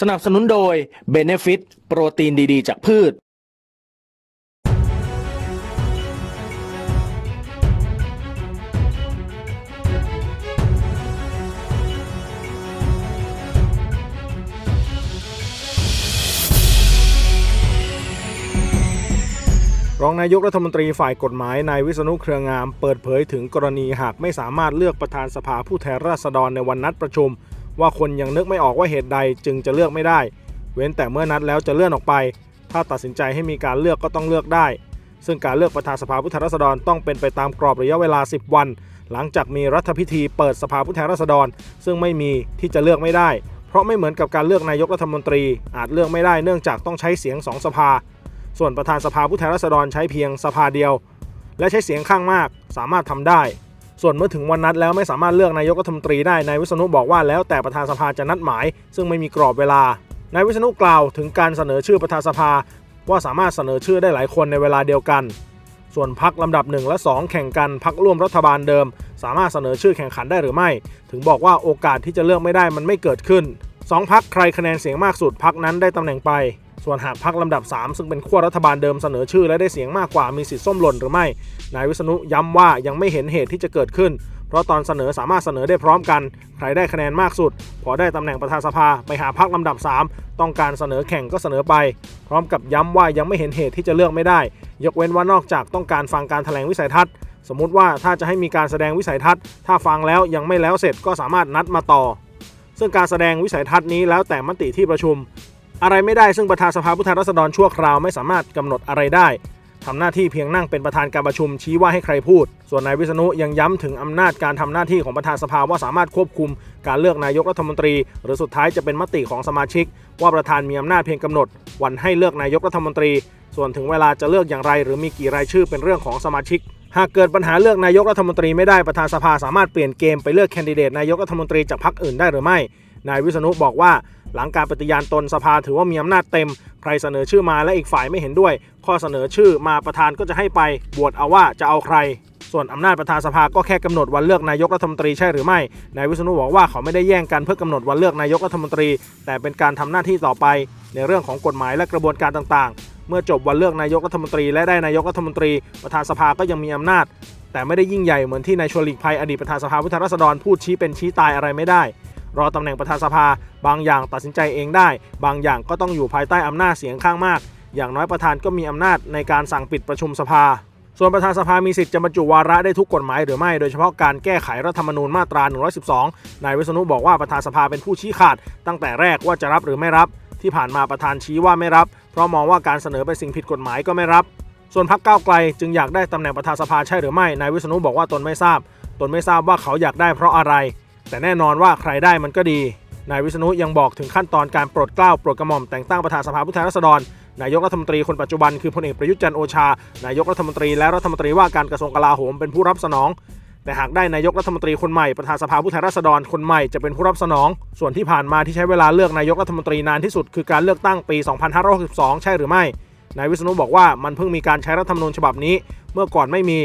สนับสนุนโดย Benefit โปรตีนดีๆ จากพืช รองนายกรัฐมนตรีฝ่ายกฎหมายนายวิษณุเครืองาม เปิดเผยถึงกรณีหากไม่สามารถเลือกประธานสภาผู้แทนราษฎรในวันนัดประชุม ว่าคนยังนึกไม่ออกว่าเหตุใดจึงจะเลือกไม่ได้ เว้นแต่เมื่อนัดแล้วจะเลื่อนออกไป ถ้าตัดสินใจให้มีการเลือกก็ต้องเลือกได้ ซึ่งการเลือกประธานสภาผู้แทนราษฎรต้องเป็นไปตามกรอบระยะเวลา 10 วัน หลังจากมีรัฐพิธีเปิดสภาผู้แทนราษฎร ซึ่งไม่มีที่จะเลือกไม่ได้ เพราะไม่เหมือนกับการเลือกนายกรัฐมนตรี อาจเลือกไม่ได้เนื่องจากต้องใช้เสียงสองสภา ส่วนประธานสภาผู้แทนราษฎรใช้เพียงสภาเดียว และใช้เสียงข้างมากสามารถทำได้ ส่วนเมื่อถึงวันนัดแล้วไม่สามารถเลือกนายกรัฐมนตรีได้นายวิษณุบอกว่าแล้วแต่ประธานสภาจะนัดหมาย ซึ่งไม่มีกรอบเวลานายวิษณุกล่าวถึงการเสนอชื่อประธานสภา ว่าสามารถเสนอชื่อได้หลายคนในเวลาเดียวกัน ส่วนพักลำดับ 1 และ 2 แข่งกันพักร่วมรัฐบาลเดิม สามารถเสนอชื่อแข่งขันได้หรือไม่ ถึงบอกว่าโอกาสที่จะเลือกไม่ได้มันไม่เกิดขึ้นสองพักใครคะแนนเสียงมากสุดพักนั้นได้ตำแหน่งไป ส่วนหากพักลำดับ 3 ซึ่งเป็นขั้วรัฐบาลเดิมเสนอชื่อ และได้เสียงมากกว่ามีสิทธิ์ส้มหล่นหรือไม่ นายวิษณุย้ำว่ายังไม่เห็นเหตุที่จะเกิดขึ้น เพราะตอนเสนอสามารถเสนอได้พร้อมกัน ใครได้คะแนนมากสุด พอได้ตำแหน่งประธานสภาไปหาพักลำดับ 3 ต้องการเสนอแข่งก็เสนอไป พร้อมกับย้ำว่ายังไม่เห็นเหตุที่จะเลือกไม่ได้ ยกเว้นว่านอกจากต้องการฟังการแถลงวิสัยทัศน์ สมมติว่าถ้าจะให้มีการแสดงวิสัยทัศน์ ถ้าฟังแล้วยังไม่แล้วเสร็จก็สามารถนัดมาต่อ ซึ่งการแสดงวิสัยทัศน์นี้แล้วแต่มติที่ประชุม อะไรไม่ได้ซึ่งประธานสภาผู้แทนราษฎรชั่วคราวไม่สามารถกำหนดอะไรได้ทำหน้าที่เพียงนั่งเป็นประธานการประชุมชี้ว่าให้ใครพูด ส่วนนายวิษณุยังย้ำถึงอำนาจการทำหน้าที่ของประธานสภาว่าสามารถควบคุม การเลือกนายกรัฐมนตรี หรือสุดท้ายจะเป็นมติของสมาชิก ว่าประธานมีอำนาจเพียงกำหนด วันให้เลือกนายกรัฐมนตรี ส่วนถึงเวลาจะเลือกอย่างไร หรือมีกี่รายชื่อเป็นเรื่องของสมาชิก หากเกิดปัญหาเลือกนายกรัฐมนตรีไม่ได้ประธานสภาสามารถเปลี่ยนเกมไปเลือกแคนดิเดตนายกรัฐมนตรีจากพรรคอื่นได้หรือไม่ นายวิษณุบอกว่า หลังการปฏิญาณตนสภาถือว่ามีอำนาจเต็ม ใครเสนอชื่อมาและอีกฝ่ายไม่เห็นด้วย ข้อเสนอชื่อมาประธานก็จะให้ไปบวชเอาว่าจะเอาใครส่วนอำนาจประธานสภาก็แค่กำหนดวันเลือกนายกรัฐมนตรีใช่หรือไม่ นายวิษณุบอกว่าเขาไม่ได้แย่งกันเพื่อกำหนดวันเลือกนายกรัฐมนตรี แต่เป็นการทำหน้าที่ต่อไป ในเรื่องของกฎหมายและกระบวนการต่างๆ เมื่อจบวันเลือกนายกรัฐมนตรี และได้นายกรัฐมนตรี ประธานสภาก็ยังมีอำนาจ แต่ไม่ได้ยิ่งใหญ่เหมือนที่นายชวนหลีกภัยอดีตประธานสภาผู้แทนราษฎรพูดชี้เป็นชี้ตายอะไรไม่ได้ รอตำแหน่งประธานสภา บางอย่างตัดสินใจเองได้ บางอย่างก็ต้องอยู่ภายใต้อำนาจเสียงข้างมาก อย่างน้อยประธานก็มีอำนาจในการสั่งปิดประชุมสภา ส่วนประธานสภามีสิทธิ์จะบรรจุวาระได้ทุกกฎหมายหรือไม่โดยเฉพาะการแก้ไขรัฐธรรมนูญมาตรา 112 นายวิษณุบอกว่าประธานสภาเป็นผู้ชี้ขาด ตั้งแต่แรกว่าจะรับหรือไม่รับ ที่ผ่านมาประธานชี้ว่าไม่รับ เพราะมองว่าการเสนอเป็นสิ่งผิดกฎหมายก็ไม่รับส่วนพรรคก้าวไกลจึงอยากได้ตำแหน่งประธานสภาใช่หรือไม่ นายวิษณุบอกว่าตนไม่ทราบ ตนไม่ทราบว่าเขาอยากได้เพราะอะไร แต่แน่นอนว่าใครได้มันก็ดี นายวิษณุยังบอกถึงขั้นตอนการโปรดเกล้าโปรดกระหม่อมแต่งตั้งประธานสภาผู้แทนราษฎรนายกรัฐมนตรีคนปัจจุบันคือพลเอกประยุทธ์จันโอชา นายกรัฐมนตรีและรัฐมนตรีว่าการกระทรวงกลาโหมเป็นผู้รับสนอง แต่หากได้นายกรัฐมนตรีคนใหม่ประธานสภาผู้แทนราษฎรคนใหม่จะเป็นผู้รับสนอง ส่วนที่ผ่านมาที่ใช้เวลาเลือกนายกรัฐมนตรีนานที่สุดคือการเลือกตั้งปี 2562 ใช่หรือไม่ นายวิษณุบอกว่ามันเพิ่งมีการใช้รัฐธรรมนูญฉบับนี้ เมื่อก่อนไม่มี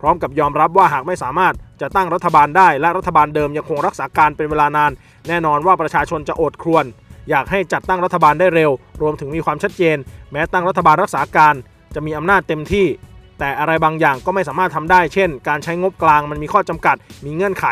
พร้อมกับยอมรับว่าหากไม่สามารถ จะตั้งรัฐบาลได้และรัฐบาลเดิมยังคงรักษาการเป็นเวลานาน แน่นอนว่าประชาชนจะอดครวน อยากให้จัดตั้งรัฐบาลได้เร็ว รวมถึงมีความชัดเจน แม้ตั้งรัฐบาลรักษาการ จะมีอำนาจเต็มที่ แต่อะไรบางอย่างก็ไม่สามารถทำได้ เช่น การใช้งบกลางมันมีข้อจำกัด มีเงื่อนไข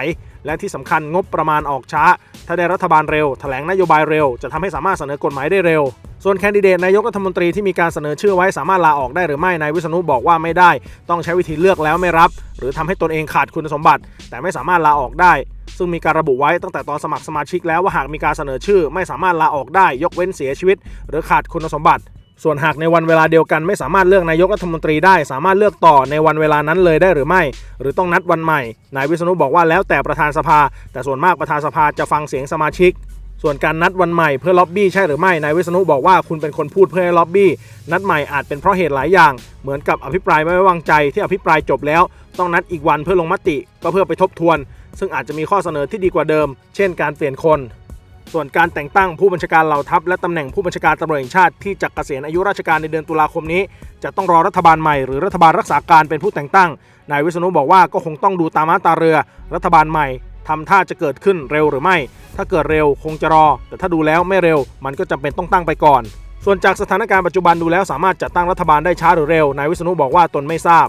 และที่สำคัญงบประมาณออกช้า ถ้าได้รัฐบาลเร็วแถลงนโยบายเร็ว จะทำให้สามารถเสนอกฎหมายได้เร็ว ส่วนแคนดิเดตนายกรัฐมนตรีที่มีการเสนอชื่อไว้สามารถลาออกได้หรือไม่นายวิษณุบอกว่าไม่ได้ ต้องใช้วิธีเลือกแล้วไม่รับ หรือทำให้ตนเองขาดคุณสมบัติ แต่ไม่สามารถลาออกได้ ซึ่งมีการระบุไว้ตั้งแต่ตอนสมัครสมาชิกแล้วว่าหากมีการเสนอชื่อ ไม่สามารถลาออกได้ ยกเว้นเสียชีวิต หรือขาดคุณสมบัติ ส่วนหากในวันเวลาเดียวกันไม่สามารถเลือกนายกรัฐมนตรีได้สามารถเลือกต่อในวันเวลานั้นเลยได้หรือไม่ หรือต้องนัดวันใหม่ นายวิษณุบอกว่าแล้วแต่ประธานสภา แต่ส่วนมากประธานสภาจะฟังเสียงสมาชิก ส่วนการนัดวันใหม่เพื่อล็อบบี้ใช่หรือไม่นายวิษณุบอกว่าคุณเป็นคนพูดเพื่อให้ล็อบบี้นัดใหม่อาจเป็นเพราะเหตุหลายอย่าง เหมือนกับอภิปรายไม่ไว้วางใจที่อภิปรายจบแล้ว ต้องนัดอีกวันเพื่อลงมติก็เพื่อไปทบทวน ซึ่งอาจจะมีข้อเสนอที่ดีกว่าเดิม เช่น การเปลี่ยนคน ส่วนการแต่งตั้งผู้บัญชาการเหล่าทัพและตำแหน่งผู้บัญชาการตำรวจแห่งชาติที่จะเกษียณอายุราชการในเดือนตุลาคมนี้ จะต้องรอรัฐบาลใหม่หรือรัฐบาลรักษาการเป็นผู้แต่งตั้ง นายวิษณุบอกว่าก็คงต้องดูตามาตราเรือ รัฐบาลใหม่ทำท่าจะเกิดขึ้นเร็วหรือไม่ ถ้าเกิดเร็วคงจะรอ แต่ถ้าดูแล้วไม่เร็ว มันก็จำเป็นต้องตั้งไปก่อน ส่วนจากสถานการณ์ปัจจุบันดูแล้วสามารถจัดตั้งรัฐบาลได้ช้าหรือเร็วนายวิษณุบอกว่าตนไม่ทราบ